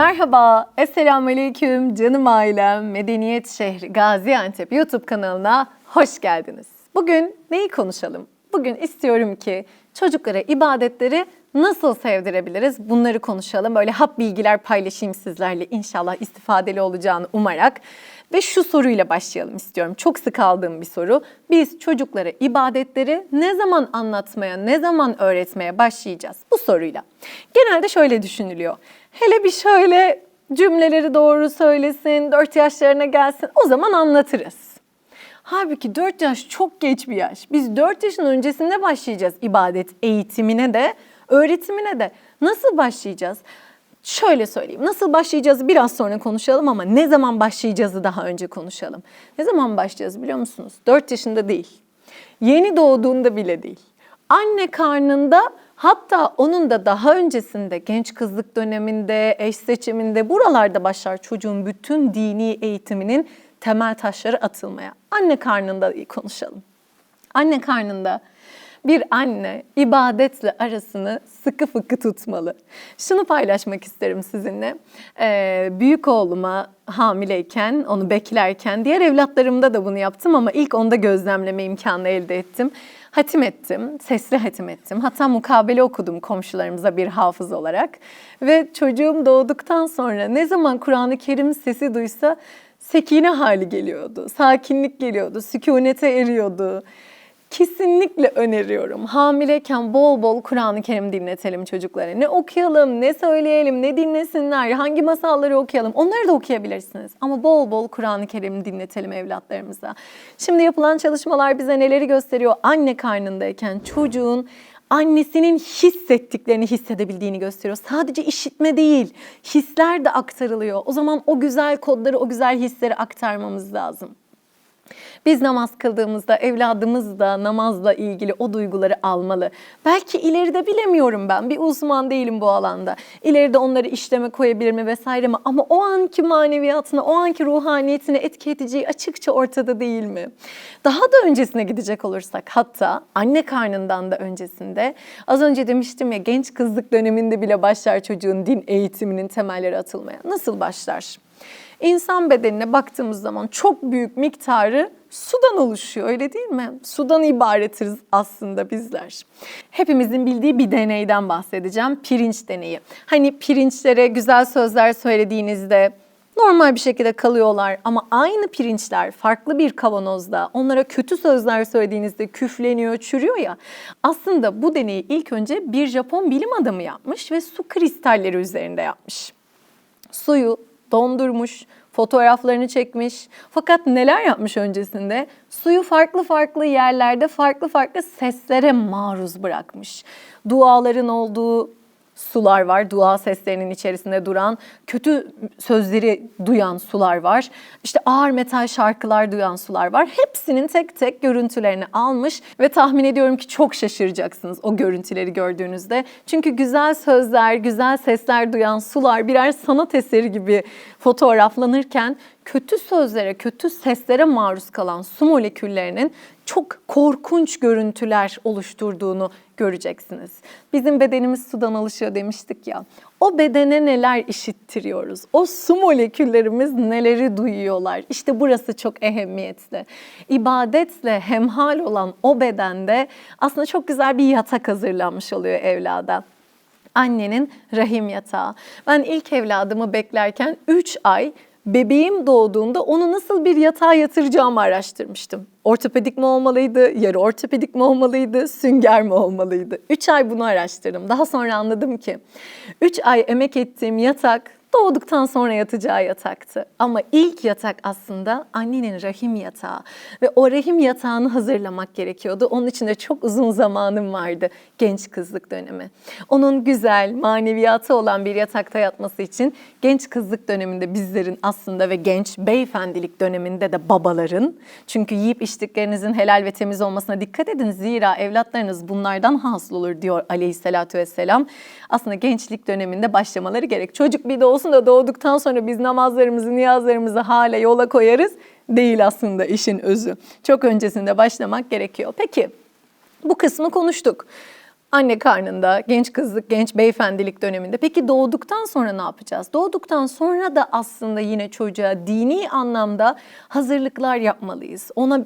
Merhaba, Esselamu Aleyküm canım ailem, Medeniyet Şehri Gaziantep YouTube kanalına hoş geldiniz. Bugün neyi konuşalım? Bugün istiyorum ki çocuklara ibadetleri nasıl sevdirebiliriz bunları konuşalım. Böyle hap bilgiler paylaşayım sizlerle inşallah istifadeli olacağını umarak. Ve şu soruyla başlayalım istiyorum. Çok sık aldığım bir soru. Biz çocuklara ibadetleri ne zaman anlatmaya, ne zaman öğretmeye başlayacağız? Bu soruyla. Genelde şöyle düşünülüyor. Hele bir şöyle cümleleri doğru söylesin, 4 yaşlarına gelsin o zaman anlatırız. Halbuki 4 yaş çok geç bir yaş. Biz 4 yaşın öncesinde başlayacağız ibadet eğitimine de, öğretimine de. Nasıl başlayacağız? Şöyle söyleyeyim. Nasıl başlayacağızı biraz sonra konuşalım ama ne zaman başlayacağızı daha önce konuşalım. Ne zaman başlayacağız biliyor musunuz? 4 yaşında değil. Yeni doğduğunda bile değil. Anne karnında hatta onun da daha öncesinde genç kızlık döneminde, eş seçiminde buralarda başlar çocuğun bütün dini eğitiminin temel taşları atılmaya. Anne karnında konuşalım. Anne karnında bir anne ibadetle arasını sıkı fıkı tutmalı. Şunu paylaşmak isterim sizinle. Ee, büyük oğluma hamileyken, onu beklerken, diğer evlatlarımda da bunu yaptım ama ilk onda gözlemleme imkanı elde ettim. Hatim ettim, sesli hatim ettim. Hatta mukabele okudum komşularımıza bir hafız olarak. Ve çocuğum doğduktan sonra ne zaman Kur'an-ı Kerim sesi duysa sekine hali geliyordu, sakinlik geliyordu, sükunete eriyordu. Kesinlikle öneriyorum. Hamileyken bol bol Kur'an-ı Kerim dinletelim çocuklara. Ne okuyalım, ne söyleyelim, ne dinlesinler, hangi masalları okuyalım. Onları da okuyabilirsiniz. Ama bol bol Kur'an-ı Kerim dinletelim evlatlarımıza. Şimdi yapılan çalışmalar bize neleri gösteriyor? Anne karnındayken çocuğun annesinin hissettiklerini hissedebildiğini gösteriyor. Sadece işitme değil, hisler de aktarılıyor. O zaman o güzel kodları, o güzel hisleri aktarmamız lazım. Biz namaz kıldığımızda evladımız da namazla ilgili o duyguları almalı. Belki ileride bilemiyorum ben bir uzman değilim bu alanda. İleride onları işleme koyabilir mi vesaire mi ama o anki maneviyatına, o anki ruhaniyetine etki edeceği açıkça ortada değil mi? Daha da öncesine gidecek olursak hatta anne karnından da öncesinde az önce demiştim ya genç kızlık döneminde bile başlar çocuğun din eğitiminin temelleri atılmaya. Nasıl başlar? İnsan bedenine baktığımız zaman çok büyük miktarı sudan oluşuyor öyle değil mi? Sudan ibaretiz aslında bizler. Hepimizin bildiği bir deneyden bahsedeceğim. Pirinç deneyi. Hani pirinçlere güzel sözler söylediğinizde normal bir şekilde kalıyorlar ama aynı pirinçler farklı bir kavanozda onlara kötü sözler söylediğinizde küfleniyor, çürüyor ya. Aslında bu deneyi ilk önce bir Japon bilim adamı yapmış ve su kristalleri üzerinde yapmış. Suyu dondurmuş, fotoğraflarını çekmiş. Fakat neler yapmış öncesinde? Suyu farklı farklı yerlerde farklı farklı seslere maruz bırakmış. Duaların olduğu sular var. Dua seslerinin içerisinde duran, kötü sözleri duyan sular var. İşte ağır metal şarkılar duyan sular var. Hepsinin tek tek görüntülerini almış ve tahmin ediyorum ki çok şaşıracaksınız o görüntüleri gördüğünüzde. Çünkü güzel sözler, güzel sesler duyan sular birer sanat eseri gibi fotoğraflanırken kötü sözlere, kötü seslere maruz kalan su moleküllerinin çok korkunç görüntüler oluşturduğunu göreceksiniz. Bizim bedenimiz sudan alışıyor demiştik ya. O bedene neler işittiriyoruz? O su moleküllerimiz neleri duyuyorlar? İşte burası çok ehemmiyetli. İbadetle hemhal olan o bedende aslında çok güzel bir yatak hazırlanmış oluyor evlada annenin rahim yatağı. Ben ilk evladımı beklerken 3 ay bebeğim doğduğunda onu nasıl bir yatağa yatıracağımı araştırmıştım. Ortopedik mi olmalıydı, yarı ortopedik mi olmalıydı, sünger mi olmalıydı? 3 ay bunu araştırdım. Daha sonra anladım ki 3 ay emek ettiğim yatak doğduktan sonra yatacağı yataktı. Ama ilk yatak aslında annenin rahim yatağı ve o rahim yatağını hazırlamak gerekiyordu. Onun için de çok uzun zamanım vardı genç kızlık dönemi. Onun güzel, maneviyatı olan bir yatakta yatması için genç kızlık döneminde bizlerin aslında ve genç beyefendilik döneminde de babaların çünkü yiyip içtiklerinizin helal ve temiz olmasına dikkat edin. Zira evlatlarınız bunlardan hasıl olur diyor aleyhissalatü vesselam. Aslında gençlik döneminde başlamaları gerek. Çocuk bir de olsun da doğduktan sonra biz namazlarımızı, niyazlarımızı hale yola koyarız. Değil aslında işin özü. Çok öncesinde başlamak gerekiyor. Peki bu kısmı konuştuk. Anne karnında, genç kızlık, genç beyefendilik döneminde. Peki doğduktan sonra ne yapacağız? Doğduktan sonra da aslında yine çocuğa dini anlamda hazırlıklar yapmalıyız. Ona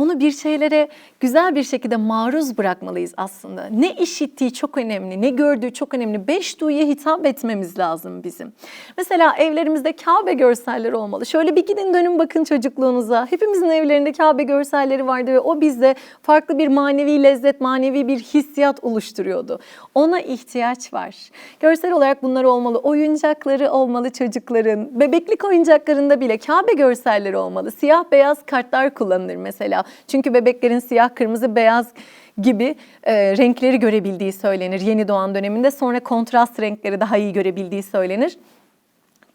onu bir şeylere güzel bir şekilde maruz bırakmalıyız aslında. Ne işittiği çok önemli, ne gördüğü çok önemli. Beş duyuya hitap etmemiz lazım bizim. Mesela evlerimizde Kabe görselleri olmalı. Şöyle bir gidin dönün bakın çocukluğunuza. Hepimizin evlerinde Kabe görselleri vardı ve o bizde farklı bir manevi lezzet, manevi bir hissiyat oluşturuyordu. Ona ihtiyaç var. Görsel olarak bunlar olmalı. Oyuncakları olmalı çocukların. Bebeklik oyuncaklarında bile Kabe görselleri olmalı. Siyah beyaz kartlar kullanılır mesela. Çünkü bebeklerin siyah, kırmızı, beyaz gibi e, renkleri görebildiği söylenir yeni doğan döneminde. Sonra kontrast renkleri daha iyi görebildiği söylenir.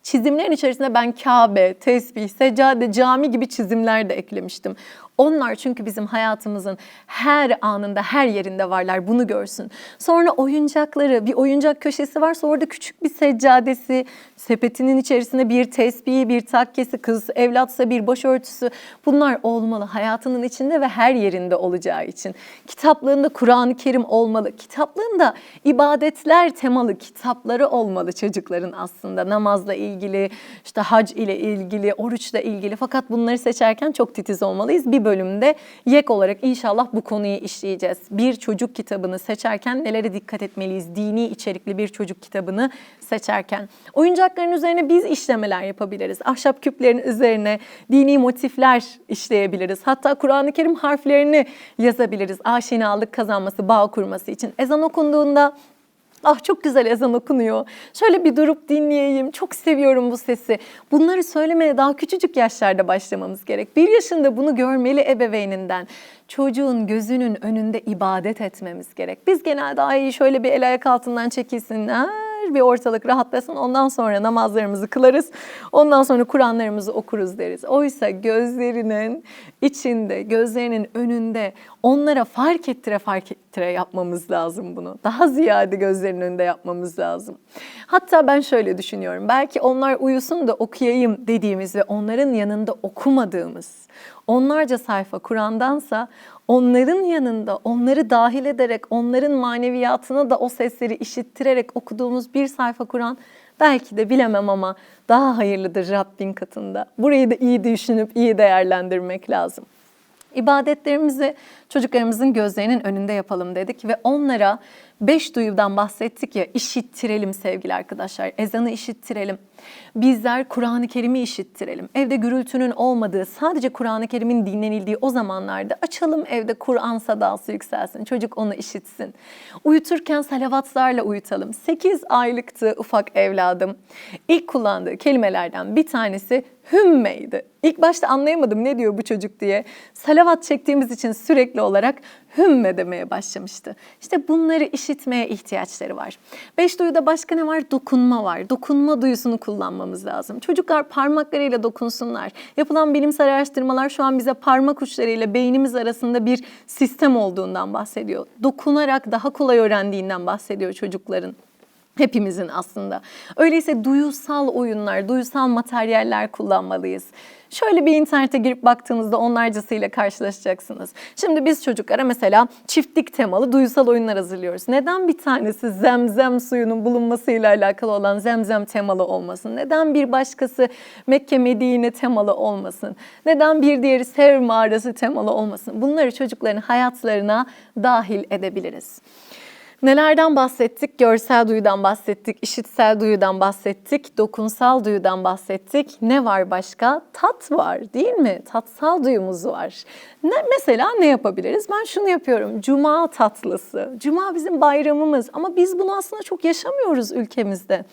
Çizimlerin içerisine ben Kabe, tesbih, seccade, cami gibi çizimler de eklemiştim. Onlar çünkü bizim hayatımızın her anında, her yerinde varlar. Bunu görsün. Sonra oyuncakları, bir oyuncak köşesi varsa orada küçük bir seccadesi, sepetinin içerisinde bir tesbihi, bir takkesi, kız evlatsa bir başörtüsü. Bunlar olmalı hayatının içinde ve her yerinde olacağı için. Kitaplığında Kur'an-ı Kerim olmalı. Kitaplığında ibadetler temalı kitapları olmalı çocukların aslında. Namazla ilgili, işte hac ile ilgili, oruçla ilgili. Fakat bunları seçerken çok titiz olmalıyız. Bir bölümde yek olarak inşallah bu konuyu işleyeceğiz. Bir çocuk kitabını seçerken nelere dikkat etmeliyiz? Dini içerikli bir çocuk kitabını seçerken. Oyuncakların üzerine biz işlemeler yapabiliriz. Ahşap küplerin üzerine dini motifler işleyebiliriz. Hatta Kur'an-ı Kerim harflerini yazabiliriz. Aşinalık kazanması, bağ kurması için. Ezan okunduğunda Ah çok güzel ezan okunuyor. Şöyle bir durup dinleyeyim. Çok seviyorum bu sesi. Bunları söylemeye daha küçücük yaşlarda başlamamız gerek. Bir yaşında bunu görmeli ebeveyninden. Çocuğun gözünün önünde ibadet etmemiz gerek. Biz genelde ay şöyle bir el ayak altından çekilsinler bir ortalık rahatlasın. Ondan sonra namazlarımızı kılarız. Ondan sonra Kur'anlarımızı okuruz deriz. Oysa gözlerinin içinde, gözlerinin önünde onlara fark ettire fark ettire yapmamız lazım bunu. Daha ziyade gözlerinin önünde yapmamız lazım. Hatta ben şöyle düşünüyorum. Belki onlar uyusun da okuyayım dediğimiz ve onların yanında okumadığımız onlarca sayfa Kur'an'dansa onların yanında onları dahil ederek onların maneviyatına da o sesleri işittirerek okuduğumuz bir sayfa Kur'an belki de bilemem ama daha hayırlıdır Rabbin katında. Burayı da iyi düşünüp iyi değerlendirmek lazım. İbadetlerimizi çocuklarımızın gözlerinin önünde yapalım dedik ve onlara beş duyudan bahsettik ya işittirelim sevgili arkadaşlar. Ezanı işittirelim. Bizler Kur'an-ı Kerim'i işittirelim. Evde gürültünün olmadığı, sadece Kur'an-ı Kerim'in dinlenildiği o zamanlarda açalım evde Kur'an sadası yükselsin. Çocuk onu işitsin. Uyuturken salavatlarla uyutalım. 8 aylıktı ufak evladım. İlk kullandığı kelimelerden bir tanesi hümmeydi. İlk başta anlayamadım ne diyor bu çocuk diye. Salavat çektiğimiz için sürekli olarak hümme demeye başlamıştı. İşte bunları işitmeye ihtiyaçları var. Beş duyuda başka ne var? Dokunma var. Dokunma duyusunu kullanmamız lazım. Çocuklar parmaklarıyla dokunsunlar. Yapılan bilimsel araştırmalar şu an bize parmak uçlarıyla beynimiz arasında bir sistem olduğundan bahsediyor. Dokunarak daha kolay öğrendiğinden bahsediyor çocukların. Hepimizin aslında. Öyleyse duyusal oyunlar, duyusal materyaller kullanmalıyız. Şöyle bir internete girip baktığınızda onlarcasıyla karşılaşacaksınız. Şimdi biz çocuklara mesela çiftlik temalı duyusal oyunlar hazırlıyoruz. Neden bir tanesi zemzem suyunun bulunmasıyla alakalı olan zemzem temalı olmasın? Neden bir başkası Mekke Medine temalı olmasın? Neden bir diğeri Sev mağarası temalı olmasın? Bunları çocukların hayatlarına dahil edebiliriz. Nelerden bahsettik? Görsel duyudan bahsettik, işitsel duyudan bahsettik, dokunsal duyudan bahsettik. Ne var başka? Tat var değil mi? Tatsal duyumuz var. Ne, mesela ne yapabiliriz? Ben şunu yapıyorum. Cuma tatlısı. Cuma bizim bayramımız ama biz bunu aslında çok yaşamıyoruz ülkemizde.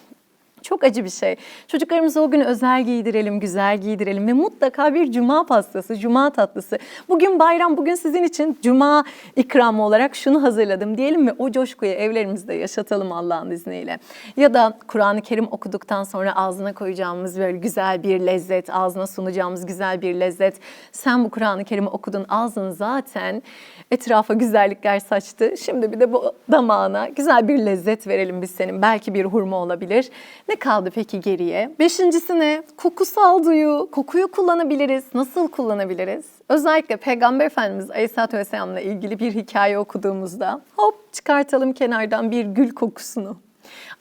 Çok acı bir şey. Çocuklarımızı o gün özel giydirelim, güzel giydirelim ve mutlaka bir cuma pastası, cuma tatlısı. Bugün bayram, bugün sizin için cuma ikramı olarak şunu hazırladım diyelim ve o coşkuyu evlerimizde yaşatalım Allah'ın izniyle. Ya da Kur'an-ı Kerim okuduktan sonra ağzına koyacağımız böyle güzel bir lezzet, ağzına sunacağımız güzel bir lezzet. Sen bu Kur'an-ı Kerim'i okudun, ağzın zaten etrafa güzellikler saçtı. Şimdi bir de bu damağına güzel bir lezzet verelim biz senin. Belki bir hurma olabilir. Ne kaldı peki geriye? Beşincisi ne? Kokusal duyu. Kokuyu kullanabiliriz. Nasıl kullanabiliriz? Özellikle Peygamber Efendimiz Aleyhisselatü Vesselam'la ilgili bir hikaye okuduğumuzda hop çıkartalım kenardan bir gül kokusunu.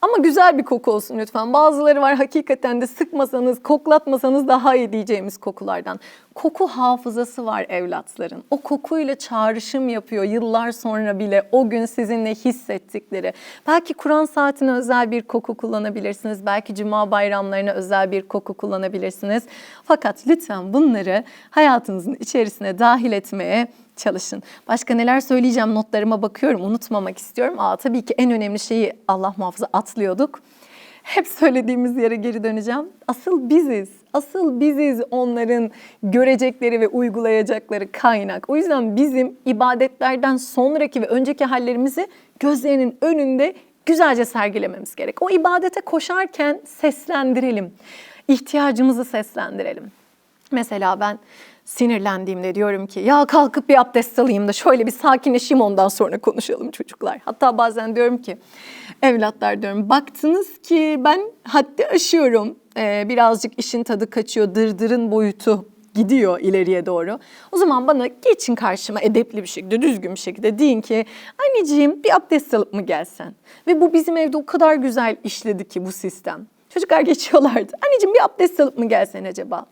Ama güzel bir koku olsun lütfen. Bazıları var hakikaten de sıkmasanız, koklatmasanız daha iyi diyeceğimiz kokulardan. Koku hafızası var evlatların. O kokuyla çağrışım yapıyor yıllar sonra bile o gün sizinle hissettikleri. Belki Kur'an saatine özel bir koku kullanabilirsiniz. Belki cuma bayramlarına özel bir koku kullanabilirsiniz. Fakat lütfen bunları hayatınızın içerisine dahil etmeye çalışın. Başka neler söyleyeceğim notlarıma bakıyorum unutmamak istiyorum. Aa, tabii ki en önemli şeyi Allah muhafaza atlıyorduk. Hep söylediğimiz yere geri döneceğim. Asıl biziz. Asıl biziz onların görecekleri ve uygulayacakları kaynak. O yüzden bizim ibadetlerden sonraki ve önceki hallerimizi gözlerinin önünde güzelce sergilememiz gerek. O ibadete koşarken seslendirelim. İhtiyacımızı seslendirelim. Mesela ben sinirlendiğimde diyorum ki ya kalkıp bir abdest alayım da şöyle bir sakinleşeyim ondan sonra konuşalım çocuklar. Hatta bazen diyorum ki evlatlar diyorum baktınız ki ben haddi aşıyorum. Ee, birazcık işin tadı kaçıyor dırdırın boyutu gidiyor ileriye doğru. O zaman bana geçin karşıma edepli bir şekilde, düzgün bir şekilde deyin ki anneciğim bir abdest alıp mı gelsen? Ve bu bizim evde o kadar güzel işledi ki bu sistem. Çocuklar geçiyorlardı. Anneciğim bir abdest alıp mı gelsen acaba?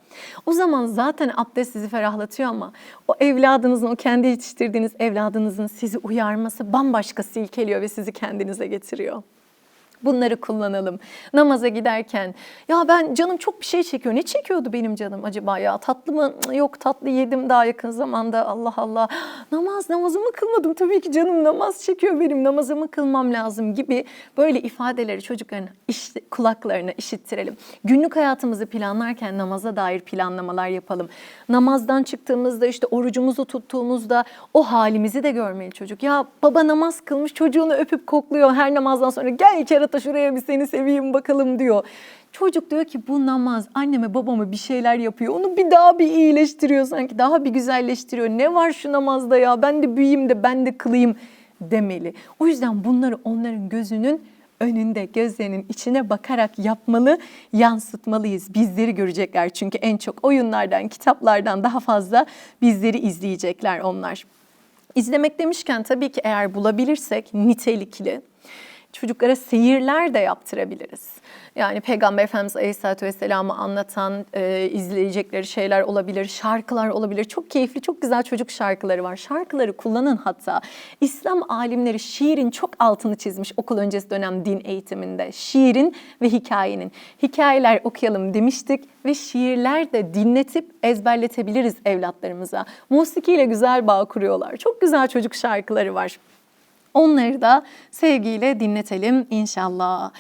O zaman zaten abdest sizi ferahlatıyor ama o evladınızın, o kendi yetiştirdiğiniz evladınızın sizi uyarması bambaşka silkeliyor ve sizi kendinize getiriyor. Bunları kullanalım. Namaza giderken ya ben canım çok bir şey çekiyor. Ne çekiyordu benim canım acaba ya? Tatlı mı? Yok tatlı yedim daha yakın zamanda. Allah Allah. Namaz namazımı kılmadım. Tabii ki canım namaz çekiyor benim. Namazımı kılmam lazım gibi böyle ifadeleri çocukların işte, kulaklarına işittirelim. Günlük hayatımızı planlarken namaza dair planlamalar yapalım. Namazdan çıktığımızda işte orucumuzu tuttuğumuzda o halimizi de görmeli çocuk. Ya baba namaz kılmış çocuğunu öpüp kokluyor her namazdan sonra gel kerata şuraya bir seni seveyim bakalım diyor. Çocuk diyor ki bu namaz anneme babama bir şeyler yapıyor. Onu bir daha bir iyileştiriyor sanki. Daha bir güzelleştiriyor. Ne var şu namazda ya ben de büyüyeyim de ben de kılayım demeli. O yüzden bunları onların gözünün önünde gözlerinin içine bakarak yapmalı, yansıtmalıyız. Bizleri görecekler çünkü en çok oyunlardan, kitaplardan daha fazla bizleri izleyecekler onlar. İzlemek demişken tabii ki eğer bulabilirsek nitelikli çocuklara seyirler de yaptırabiliriz. Yani Peygamber Efendimiz Aleyhisselatü Vesselam'ı anlatan e, izleyecekleri şeyler olabilir, şarkılar olabilir. Çok keyifli, çok güzel çocuk şarkıları var. Şarkıları kullanın hatta. İslam alimleri şiirin çok altını çizmiş okul öncesi dönem din eğitiminde. Şiirin ve hikayenin. Hikayeler okuyalım demiştik ve şiirler de dinletip ezberletebiliriz evlatlarımıza. Musikiyle güzel bağ kuruyorlar. Çok güzel çocuk şarkıları var. Onları da sevgiyle dinletelim inşallah.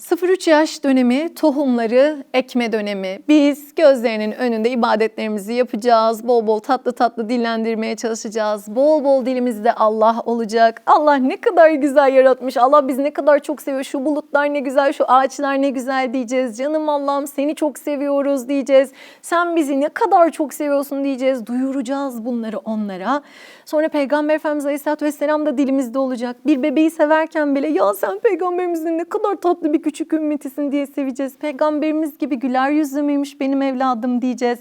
0-3 yaş dönemi, tohumları ekme dönemi. Biz gözlerinin önünde ibadetlerimizi yapacağız. Bol bol tatlı tatlı dillendirmeye çalışacağız. Bol bol dilimizde Allah olacak. Allah ne kadar güzel yaratmış. Allah bizi ne kadar çok seviyor. Şu bulutlar ne güzel, şu ağaçlar ne güzel diyeceğiz. Canım Allah'ım seni çok seviyoruz diyeceğiz. Sen bizi ne kadar çok seviyorsun diyeceğiz. Duyuracağız bunları onlara. Sonra Peygamber Efendimiz Aleyhisselatü Vesselam da dilimizde olacak. Bir bebeği severken bile ya sen peygamberimizin ne kadar tatlı bir küçük ümmetisin diye seveceğiz. Peygamberimiz gibi güler yüzlü müymüş benim evladım diyeceğiz.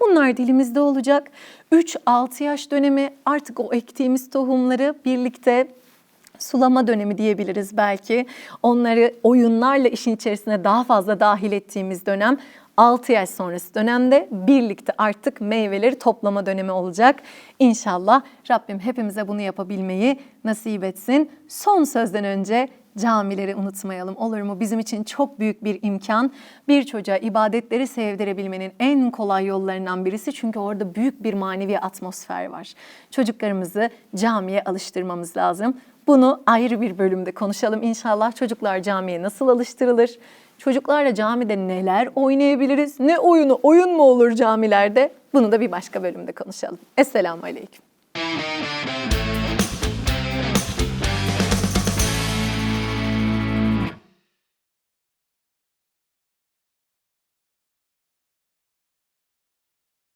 Bunlar dilimizde olacak. 3-6 yaş dönemi artık o ektiğimiz tohumları birlikte sulama dönemi diyebiliriz belki. Onları oyunlarla işin içerisine daha fazla dahil ettiğimiz dönem 6 yaş sonrası dönemde birlikte artık meyveleri toplama dönemi olacak. İnşallah Rabbim hepimize bunu yapabilmeyi nasip etsin. Son sözden önce camileri unutmayalım olur mu? Bizim için çok büyük bir imkan. Bir çocuğa ibadetleri sevdirebilmenin en kolay yollarından birisi çünkü orada büyük bir manevi atmosfer var. Çocuklarımızı camiye alıştırmamız lazım. Bunu ayrı bir bölümde konuşalım inşallah. Çocuklar camiye nasıl alıştırılır? Çocuklarla camide neler oynayabiliriz? Ne oyunu, oyun mu olur camilerde? Bunu da bir başka bölümde konuşalım. Esselamu Aleyküm.